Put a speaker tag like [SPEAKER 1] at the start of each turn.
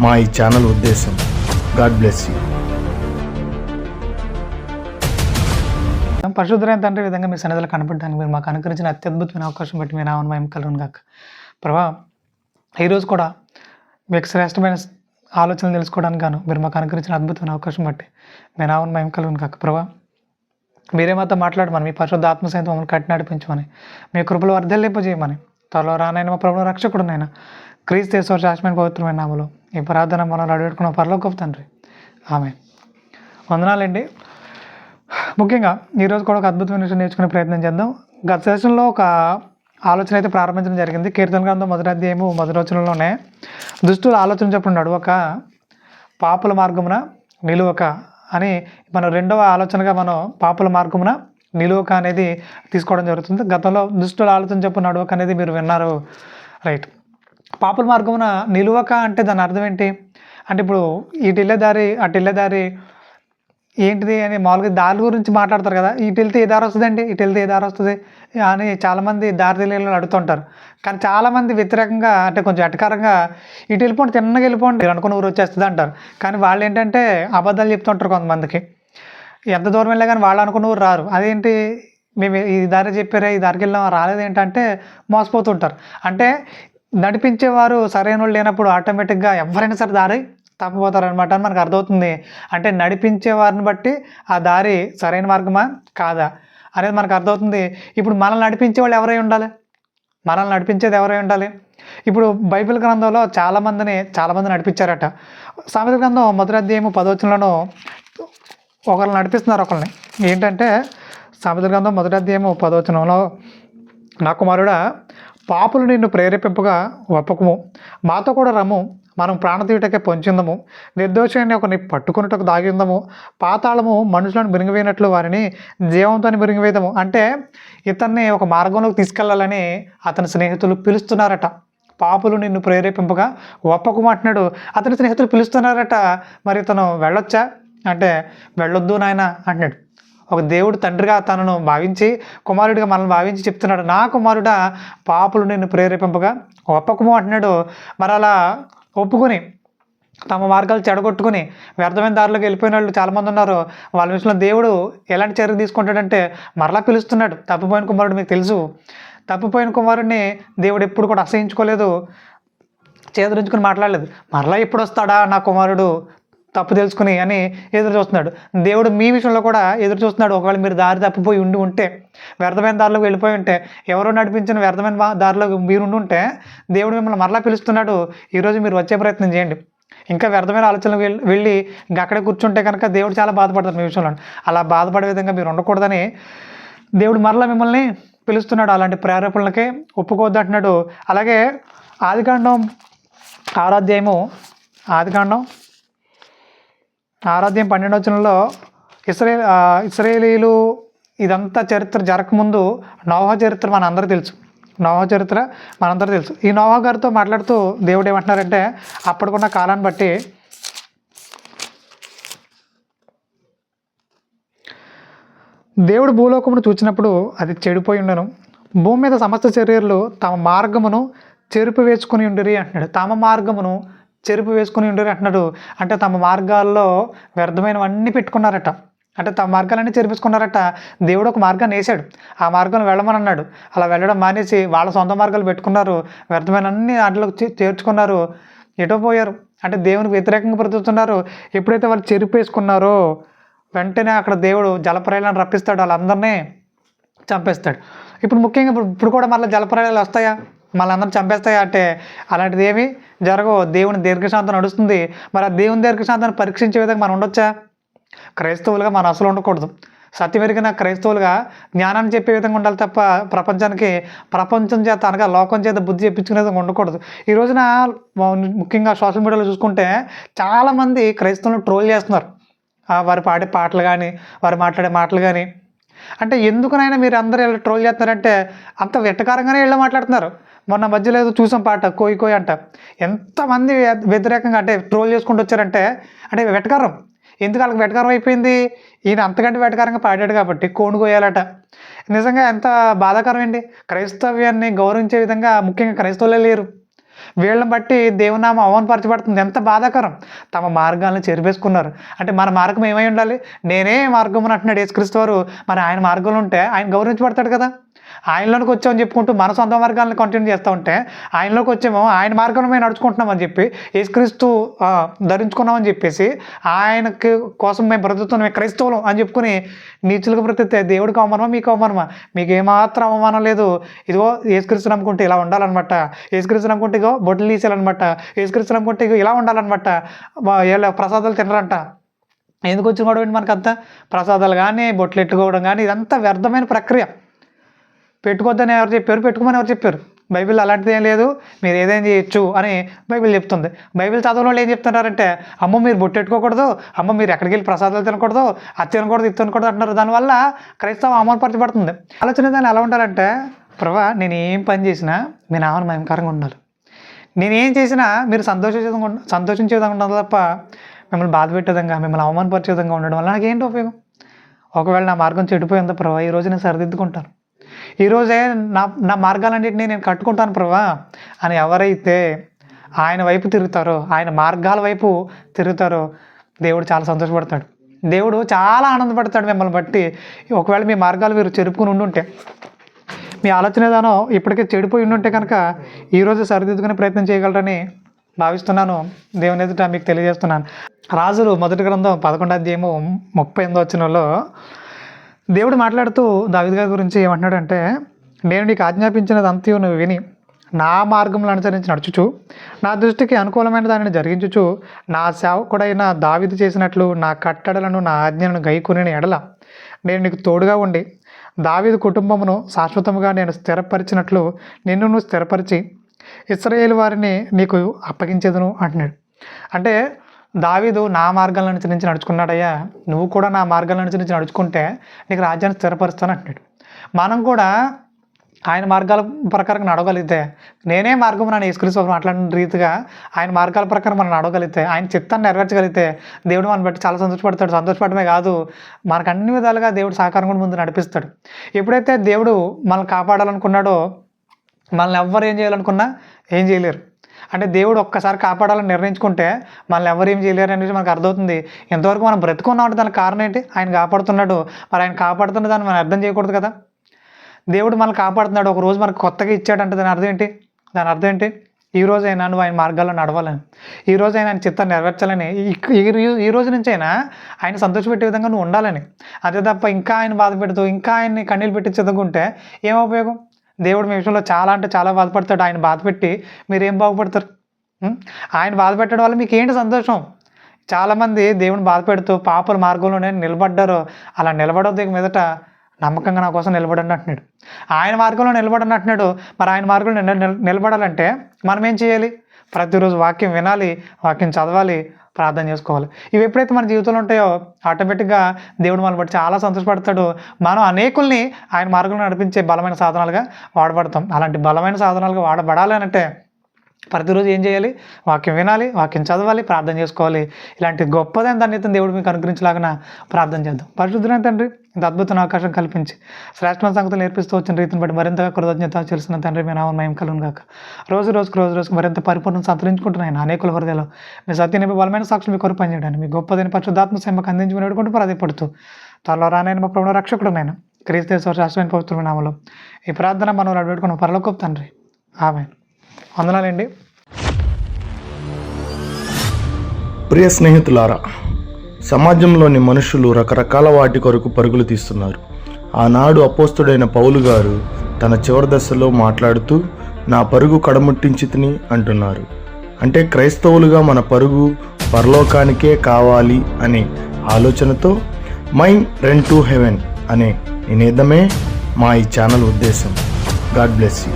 [SPEAKER 1] మా ఈ ఛానల్ ఉద్దేశం. God bless you.
[SPEAKER 2] పరిశుద్ధమైన తండ్రి విధంగా మీ సన్నిధిలో కనపడడానికి మీరు మాకు అనుకరించిన అత్యద్భుతమైన అవకాశం బట్టి మీరు నామను మేము కలుగును కాక ప్రభా ఈరోజు కూడా మీకు శ్రేష్టమైన ఆలోచనలు తెలుసుకోవడానికి గాను మీరు మాకు అనుకరించిన అద్భుతమైన అవకాశం బట్టి మీ నామను మేము కలుగును కాక ప్రభా మీరే మాతో మాట్లాడమని మీ పరిశుద్ధ ఆత్మ సైతం మమ్మల్ని కట్టి నడిపించమని మీ కృపలు వర్ధలింపజేయమని త్వరలో రానైనా మా ప్రభుత్వ రక్షకుడునైనా క్రీస్తు శాస్త్రమైన పవిత్రమైన నామలు ఈ ప్రార్థన మనం అడుగుకున్న పరలోకపు తండ్రి. ఆమె వందనాలండి. ముఖ్యంగా ఈరోజు కూడా ఒక అద్భుతమైన విషయం నేర్చుకునే ప్రయత్నం చేద్దాం. గత సెషన్లో ఒక ఆలోచన అయితే ప్రారంభించడం జరిగింది. కీర్తన గ్రంథం మొదటి అధ్యాయము మొదటి వచనంలోనే దుష్టులు ఆలోచన చెప్పిన నడవక పాపుల మార్గమున నిలువక అని మనం రెండవ ఆలోచనగా మనం పాపుల మార్గమున నిలువక అనేది తీసుకోవడం జరుగుతుంది. గతంలో దుష్టుల ఆలోచన చెప్పు నడవక అనేది మీరు విన్నారు. రైట్. పాపుల మార్గమున నిలువక అంటే దాని అర్థం ఏంటి? అంటే ఇప్పుడు ఇటు వెళ్ళే దారి అటు దారి ఏంటిది అని మామూలుగా దారి గురించి మాట్లాడతారు కదా. ఇటు వెళ్తే ఏ దారి వస్తుందండి? ఇటు వెళ్తే ఏ దారి వస్తుంది? అని చాలామంది దారి తెలియని అడుగుతుంటారు కానీ చాలామంది వ్యతిరేకంగా అంటే కొంచెం అటకారంగా ఇటు వెళ్ళిపోండి తిన్నగా వెళ్ళిపోండి అనుకున్న ఊరు వచ్చేస్తుంది అంటారు. కానీ వాళ్ళు ఏంటంటే అబద్ధాలు చెప్తుంటారు కొంతమందికి. ఎంత దూరం వెళ్ళా కానీ వాళ్ళు అనుకున్న ఊరు రారు. అదేంటి? మేము ఈ దారి చెప్పారా ఈ దారికి వెళ్ళాం రాలేదు ఏంటంటే మోసపోతుంటారు అంటే నడిపించేవారు సరైన వాళ్ళు లేనప్పుడు ఆటోమేటిక్గా ఎవరైనా సరే దారి తప్పపోతారనమాట అని మనకు అర్థమవుతుంది. అంటే నడిపించే వారిని బట్టి ఆ దారి సరైన మార్గమా? కాదా? అనేది మనకు అర్థమవుతుంది. ఇప్పుడు మనల్ని నడిపించే వాళ్ళు ఎవరై ఉండాలి? మనల్ని నడిపించేది ఎవరై ఉండాలి? ఇప్పుడు బైబిల్ గ్రంథంలో చాలామందిని చాలామంది నడిపించారట. సామెత గ్రంథం మొదటి పదవచనలను పదవచనంలో ఒకరిని నడిపిస్తున్నారు ఒకరిని ఏంటంటే సామెత గ్రంథం మొదటి అధ్యాయము పదవచనంలో నా కుమారుడా పాపులు నిన్ను ప్రేరేపింపగా ఒప్పకము. మాతో కూడా రమ్ము. మనం ప్రాణతీయుటకే పొంచిందము. నిర్దోషాన్ని ఒకరిని పట్టుకున్నటకు దాగిందము. పాతాళము మనుషులను మిరిగివేయనట్లు వారిని జీవంతో మిరిగివేయదము అంటే ఇతన్ని ఒక మార్గంలోకి తీసుకెళ్ళాలని అతని స్నేహితులు పిలుస్తున్నారట. పాపులు నిన్ను ప్రేరేపింపగా ఒప్పకమంటున్నాడు అతని స్నేహితులు పిలుస్తున్నారట. మరి ఇతను వెళ్ళొచ్చా? అంటే వెళ్ళొద్దు నాయన అంటున్నాడు. ఒక దేవుడు తండ్రిగా తనను భావించి కుమారుడిగా మనల్ని భావించి చెప్తున్నాడు. నా కుమారుడ పాపులు నిన్ను ప్రేరేపింపగా ఒప్పకము అంటున్నాడు. మరి అలా ఒప్పుకొని తమ మార్గాలు చెడగొట్టుకుని వ్యర్థమైన దారిలోకి వెళ్ళిపోయిన వాళ్ళు చాలామంది ఉన్నారు. వాళ్ళ విషయంలో దేవుడు ఎలాంటి చర్య తీసుకుంటాడంటే మరలా పిలుస్తున్నాడు. తప్పిపోయిన కుమారుడు మీకు తెలుసు. తప్పిపోయిన కుమారుడిని దేవుడు ఎప్పుడు కూడా అసహించుకోలేదు. చేదరించుకుని మాట్లాడలేదు. మరలా ఎప్పుడు వస్తాడా నా కుమారుడు? తప్పు తెలుసుకుని అని ఎదురు చూస్తున్నాడు దేవుడు మీ విషయంలో కూడా ఎదురు చూస్తున్నాడు ఒకవేళ మీరు దారి తప్పిపోయి ఉండి ఉంటే వ్యర్థమైన దారిలోకి వెళ్ళిపోయి ఉంటే ఎవరో నడిపించిన వ్యర్థమైన దారిలో మీరు ఉండి ఉంటే దేవుడు మిమ్మల్ని మరలా పిలుస్తున్నాడు. ఈరోజు మీరు వచ్చే ప్రయత్నం చేయండి. ఇంకా వ్యర్థమైన ఆలోచనలు వెళ్ళి వెళ్ళి అక్కడే కూర్చుంటే కనుక దేవుడు చాలా బాధపడతారు మీ విషయంలో. అలా బాధపడే విధంగా మీరు ఉండకూడదని దేవుడు మరలా మిమ్మల్ని పిలుస్తున్నాడు. అలాంటి ప్రేరేపణలకే ఒప్పుకోద్దు అంటున్నాడు. అలాగే ఆదికాండం ఆరాధ్యాయము ఆదికాండం ఆరాధ్యం పన్నెండు వచనంలో ఇస్రాయేల్ ఇస్రాయేలీలు ఇదంతా చరిత్ర జరగకముందు నోహ చరిత్ర మన అందరూ తెలుసు. నోహ చరిత్ర మనందరూ తెలుసు. ఈ నోహ గారితో మాట్లాడుతూ దేవుడు ఏమంటున్నారంటే అప్పటికున్న కాలాన్ని బట్టి దేవుడు భూలోకమును చూచినప్పుడు అది చెడిపోయి ఉండను. భూమి మీద సమస్త చర్యలు తమ మార్గమును చెరుపు వేసుకుని ఉండిరి అంటున్నాడు. తమ మార్గమును చెరుపు వేసుకుని ఉండరు అంటున్నాడు. అంటే తమ మార్గాల్లో వ్యర్థమైనవన్నీ పెట్టుకున్నారట. అంటే తమ మార్గాలన్నీ చెరిపించుకున్నారట దేవుడు ఒక మార్గాన్ని వేసాడు ఆ మార్గం వెళ్ళమని అన్నాడు. అలా వెళ్ళడం మానేసి వాళ్ళ సొంత మార్గాలు పెట్టుకున్నారు. వ్యర్థమైన అన్ని దాంట్లోకి చే- చేర్చుకున్నారు ఎటో పోయారు. అంటే దేవునికి వ్యతిరేకంగా బ్రతుకుతున్నారు. ఎప్పుడైతే వాళ్ళు చెరుపు వేసుకున్నారో వెంటనే అక్కడ దేవుడు జలప్రయాలను రప్పిస్తాడు. వాళ్ళందరినీ చంపేస్తాడు. ఇప్పుడు ముఖ్యంగా ఇప్పుడు ఇప్పుడు కూడా మళ్ళీ జలప్రయాలు వస్తాయా? మళ్ళీ అందరూ చంపేస్తాయి అంటే అలాంటిది ఏమి జరగవు. దేవుని దీర్ఘశాంతం నడుస్తుంది. మరి ఆ దేవుని దీర్ఘశాంతాన్ని పరీక్షించే విధంగా మనం ఉండొచ్చా? క్రైస్తవులుగా మనం అసలు ఉండకూడదు. సత్యమెరిగిన క్రైస్తవులుగా జ్ఞానాన్ని చెప్పే విధంగా ఉండాలి తప్ప ప్రపంచానికి ప్రపంచం చేత అనగా లోకం చేత బుద్ధి చెప్పించుకునే విధంగా ఉండకూడదు. ఈ రోజున ముఖ్యంగా సోషల్ మీడియాలో చూసుకుంటే చాలామంది క్రైస్తవులను ట్రోల్ చేస్తున్నారు. వారు పాడే పాటలు కానీ వారు మాట్లాడే మాటలు కానీ అంటే ఎందుకునైనా మీరు అందరూ ఇలా ట్రోల్ చేస్తున్నారంటే అంత వెట్టకారంగానే వీళ్ళు మాట్లాడుతున్నారు. మొన్న మధ్యలో ఏదో చూసాం పాట కోయి కోయి అంట. ఎంతమంది వ్యతిరేకంగా అంటే ట్రోల్ చేసుకుంటూ వచ్చారంటే అంటే వెటకారం. ఎందుకు వాళ్ళకి వెటకారం అయిపోయింది? ఈయన అంతకంటే వెటకారంగా పాడాడు కాబట్టి కోణు కోయాలట. నిజంగా ఎంత బాధాకరం అండి. క్రైస్తవ్యాన్ని గౌరవించే విధంగా ముఖ్యంగా క్రైస్తవులే లేరు. వీళ్ళని బట్టి దేవునామం అవమానపరచబడుతుంది. ఎంత బాధాకరం. తమ మార్గాలను చెరిపేసుకున్నారు. అంటే మన మార్గం ఏమై ఉండాలి? నేనే మార్గం అని అంటున్నాడు యేసుక్రీస్తు వారు. మరి ఆయన మార్గంలో ఉంటే ఆయన గౌరవించబడతాడు కదా. ఆయనలోకి వచ్చామని చెప్పుకుంటూ మన సొంత మార్గాలను కంటిన్యూ చేస్తూ ఉంటే ఆయనలోకి వచ్చామో ఆయన మార్గంలో మేము నడుచుకుంటున్నామని చెప్పి యేసుక్రీస్తు ధరించుకున్నామని చెప్పేసి ఆయనకి కోసం మేము బ్రతుకుతున్నాం మేము క్రైస్తవులం అని చెప్పుకుని నీచులకు బ్రతికితే దేవుడికి అవమానమా? మీకు అవమానమా? మీకు ఏమాత్రం అవమానం లేదు. ఇదిగో యేసుక్రీస్తు నమ్ముకుంటే ఇలా ఉండాలన్నమాట. యేసుక్రీస్తు నమ్ముకుంటే ఇగో బొడ్లు తీసేయాలన్నమాట. యేసుక్రీస్తు నమ్ముకుంటే ఇగో ఇలా ఉండాలన్నమాట. వీళ్ళ ప్రసాదాలు తినరంట. ఎందుకు వచ్చిన గొడవ మనకంతా? ప్రసాదాలు కానీ బొట్లు ఎట్టుకోవడం కానీ ఇదంతా వ్యర్థమైన ప్రక్రియ. పెట్టుకోవద్దని ఎవరు చెప్పారు? పెట్టుకోమని ఎవరు చెప్పారు? బైబిల్ అలాంటిది ఏం లేదు మీరు ఏదైనా చేయొచ్చు అని బైబిల్ చెప్తుంది. బైబిల్ చదవడం వాళ్ళు ఏం చెప్తున్నారంటే అమ్మ మీరు బొట్టెట్టుకోకూడదు అమ్మ మీరు ఎక్కడికి వెళ్ళి ప్రసాదాలు తినకూడదు అది తినకూడదు ఇది తినకూడదు అంటున్నారు. దానివల్ల క్రైస్తవం అమలుపరచబడుతుంది ఆలోచన దాన్ని ఎలా ఉంటారంటే ప్రభా నేను ఏం పని చేసినా మీ నామని భయంకరంగా ఉండాలి. నేనేం చేసినా మీరు సంతోషించే సంతోషించే విధంగా ఉండాలి తప్ప మిమ్మల్ని బాధ పెట్టే విధంగా మిమ్మల్ని అవమానపరిచే విధంగా ఉండడం వల్ల నాకు ఏంటి ఉపయోగం? ఒకవేళ నా మార్గం చెడిపోయిందో ప్రభా ఈ రోజు నేను సరిదిద్దుకుంటాను. ఈరోజే నా నా మార్గాలన్నింటినీ నేను కట్టుకుంటాను ప్రభా అని ఎవరైతే ఆయన వైపు తిరుగుతారో ఆయన మార్గాల వైపు తిరుగుతారో దేవుడు చాలా సంతోషపడతాడు దేవుడు చాలా ఆనందపడతాడు మిమ్మల్ని బట్టి. ఒకవేళ మీ మార్గాలు మీరు చెరుపుకుని ఉండుంటే మీ ఆలోచన విధానం ఇప్పటికే చెడిపోయి ఉండుంటే కనుక ఈరోజు సరిదిద్దుకునే ప్రయత్నం చేయగలరని భావిస్తున్నాను. దేవుని ఎదుట మీకు తెలియజేస్తున్నాను. రాజులు మొదటి గ్రంథం పదకొండో అధ్యాయము ముప్పై ఎనిమిదో వచ్చినలో దేవుడు మాట్లాడుతూ దావిద్ గారి గురించి ఏమంటున్నాడంటే నేను నీకు ఆజ్ఞాపించినది అంతయు నువ్వు విని నా మార్గంలో అనుసరించి నడుచుచు. నా దృష్టికి అనుకూలమైన దానిని జరిగించుచు. నా సేవకుడైన దావిది చేసినట్లు నా కట్టడలను నా ఆజ్ఞలను గైకుని ఎడల నేను నీకు తోడుగా ఉండి దావిది కుటుంబమును శాశ్వతముగా నేను స్థిరపరిచినట్లు నిన్ను నువ్వు స్థిరపరిచి ఇస్రాయేల్ వారిని నీకు అప్పగించేదను అంటున్నాడు. అంటే దావీదు నా మార్గాలను అనుసరించి నడుచుకున్నాడయ్యా. నువ్వు కూడా నా మార్గాలను అనుసరించి నడుచుకుంటే నీకు రాజ్యాన్ని స్థిరపరుస్తాను అంటున్నాడు. మనం కూడా ఆయన మార్గాల ప్రకారం నడవగలిగితే నేనే మార్గం నన్ను యేసుక్రీస్తు మాట్లాడిన రీతిగా ఆయన మార్గాల ప్రకారం మనం నడవగలిగితే ఆయన చిత్తాన్ని నెరవేర్చగలిగితే దేవుడు మనం బట్టి చాలా సంతోషపడతాడు. సంతోషపడమే కాదు మనకు అన్ని విధాలుగా దేవుడు సహకారం కూడా ముందు నడిపిస్తాడు. ఎప్పుడైతే దేవుడు మనల్ని కాపాడాలనుకున్నాడో మనల్ని ఎవ్వరు ఏం చేయాలనుకున్నా ఏం చేయలేరు. అంటే దేవుడు ఒక్కసారి కాపాడాలని నిర్ణయించుకుంటే మనల్ని ఎవరు ఏం చేయలేరు అనేది మనకు అర్థమవుతుంది. ఎంతవరకు మనం బ్రతుకున్నామంటే దానికి కారణం ఏంటి? ఆయన కాపాడుతున్నాడు. మరి ఆయన కాపాడుతున్న దాన్ని మనం అర్థం చేయకూడదు కదా? దేవుడు మనల్ని కాపాడుతున్నాడు. ఒక రోజు మనకు కొత్తగా ఇచ్చాడంటే దాని అర్థం ఏంటి? దాని అర్థం ఏంటి? ఈ రోజైనా నువ్వు ఆయన మార్గాల్లో నడవాలని. ఈ రోజైనా ఆయన చిత్తాన్ని నెరవేర్చాలని. ఈ- ఈ రోజు నుంచైనా ఆయన సంతోషపెట్టే విధంగా నువ్వు ఉండాలని. అదే తప్ప ఇంకా ఆయన బాధ పెడుతూ ఇంకా ఆయన్ని కన్నీళ్ళు పెట్టి చదువుకుంటే ఏం ఉపయోగం? దేవుడు మీ విషయంలో చాలా అంటే చాలా బాధపడతాడు. ఆయన బాధపెట్టి మీరేం బాగుపడతారు? ఆయన బాధపెట్టడం వల్ల మీకు ఏంటి సంతోషం? చాలామంది దేవుని బాధపెడుతూ పాపల మార్గంలోనే నిలబడ్డారు. అలా నిలబడొద్దు మీదట నమ్మకంగా నా కోసం నిలబడండి అంటున్నాడు. ఆయన మార్గంలో నిలబడండి అంటున్నాడు. మరి ఆయన మార్గంలో నిల- నిలబడాలంటే మనం ఏం చేయాలి? ప్రతిరోజు వాక్యం వినాలి వాక్యం చదవాలి ప్రార్థన చేసుకోవాలి. ఇవి ఎప్పుడైతే మన జీవితంలో ఉంటాయో ఆటోమేటిక్గా దేవుడు మనల్ని బట్టి చాలా సంతోషపడతాడు. మనం అనేకుల్ని ఆయన మార్గంలో నడిపించే బలమైన సాధనాలుగా వాడబడతాం. అలాంటి బలమైన సాధనాలుగా వాడబడాలి అంటే ప్రతిరోజు ఏం చేయాలి? వాక్యం వినాలి వాక్యం చదవాలి ప్రార్థన చేసుకోవాలి. ఇలాంటి గొప్పదైన ధన్యతను దేవుడు మీకు అనుగ్రహించలాగా ప్రార్థన చేద్దాం. పరిశుద్ధులైన తండ్రి ఇంత అద్భుతమైన అవకాశం కల్పించి శ్రేష్టమైన సంగతులు నేర్పిస్తూ వచ్చిన రీతిని బట్టి మరింతగా కృతజ్ఞత చేసిన తండ్రి మీ నామం మయం కలుగును గాక. రోజు రోజుకు రోజు రోజుకు మరింత పరిపూర్ణం సంతరించుకుంటున్నాయి. అనేకుల హృదయలో మీ సత్యని బలమైన సాక్షులు మీ కొరకు పనిచేయడానికి మీ గొప్పదైన పరిశుద్ధాత్మ సేమకు అందించి వేడుకుంటూ ప్రాధాయపడుతూ త్వరలో రానైన మా ప్రభుణ రక్షకుడు నేను. క్రీస్తు శాస్త్రమైన పవిత్రమైన నామలో ఈ ప్రార్థన మనం అడుగుకున్న పరలోకపు తండ్రి. ఆమె వందనాలండి.
[SPEAKER 1] ప్రియ స్నేహితులారా సమాజంలోని మనుషులు రకరకాల వాటి కొరకు పరుగులు తీస్తున్నారు. ఆనాడు అపోస్తుడైన పౌలు గారు తన చివరి దశలో మాట్లాడుతూ నా పరుగు కడముట్టించితిని అంటున్నారు. అంటే క్రైస్తవులుగా మన పరుగు పరలోకానికే కావాలి అనే ఆలోచనతో మైండ్ రెన్ టు హెవెన్ అనే నినేదమే మా ఈ ఛానల్ ఉద్దేశం. God bless you.